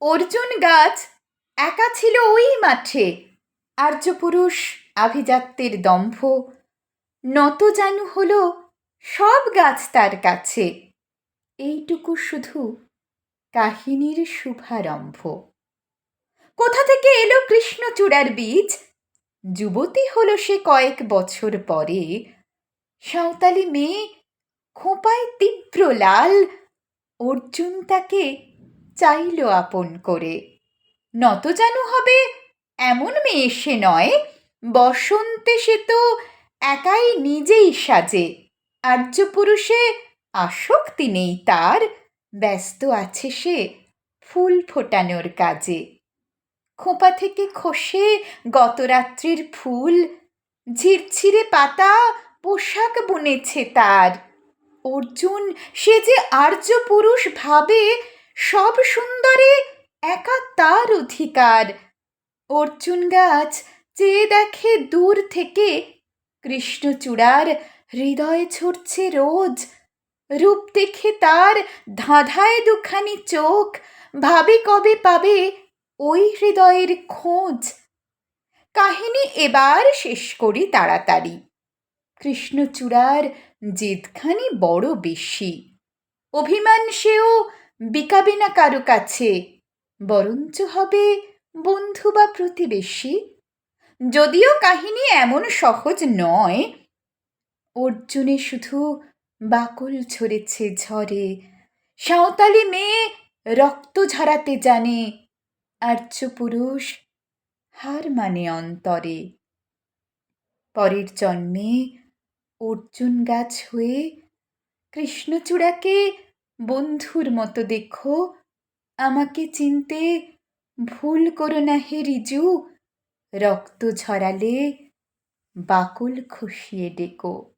অর্জুন গাছ একা ছিল ওই মাঠে। আর্যপুরুষ, আভিজাত্যের দম্ভ, নত জানু হলো সব গাছ তার কাছে। এইটুকু শুধু কাহিনীর শুভারম্ভ। কোথা থেকে এলো কৃষ্ণচূড়ার বীজ? যুবতী হলো সে কয়েক বছর পরে। সাঁওতালি মেয়ে খোঁপায় তীব্র লাল। অর্জুন তাকে চাইল আপন করে। নত জানু হবে, এমন মেয়ে সে নয়, বসন্তে সে তো একাই নিজেই সাজে আর্য পুরুষে আসক্তি নেই তার, ব্যস্ত আছে সে ফুল ফোটানোর কাজে। খোঁপা থেকে খসে গতরাত্রির ফুল, ঝিরঝিরে পাতা পোশাক বুনেছে তার। অর্জুন, সে যে আর্য পুরুষ ভাবে সব সুন্দরে একা তার অধিকার। অর্জুন গাছ চেয়ে দেখে দূর থেকে কৃষ্ণচূড়ার হৃদয় ঝরছে রোজ। রূপ দেখে তার ধাঁধায় দুখানি চোখ, ভাবে কবে পাবে ওই হৃদয়ের খোঁজ। কাহিনী এবার শেষ করি তাড়াতাড়ি। কৃষ্ণচূড়ার জেদখানি বড় বেশি। অভিমান সেও বিকাবে না কারও কাছে। বরঞ্চ হবে বন্ধু বা প্রতিবেশী। যদিও কাহিনী এমন সহজ নয়, অর্জুনে শুধু বাকল ঝরেছে ঝরে সাঁওতালি মেয়ে রক্ত ঝরাতে জানে আর্য পুরুষ হার মানে অন্তরে। পরের জন্মে অর্জুন গাছ হয়ে কৃষ্ণচূড়াকে বন্ধুর মতো দেখো। আমাকে চিনতে ভুল করো না হে রিজু। রক্ত ঝরালে বাকুল খুশিয়ে ডেকো।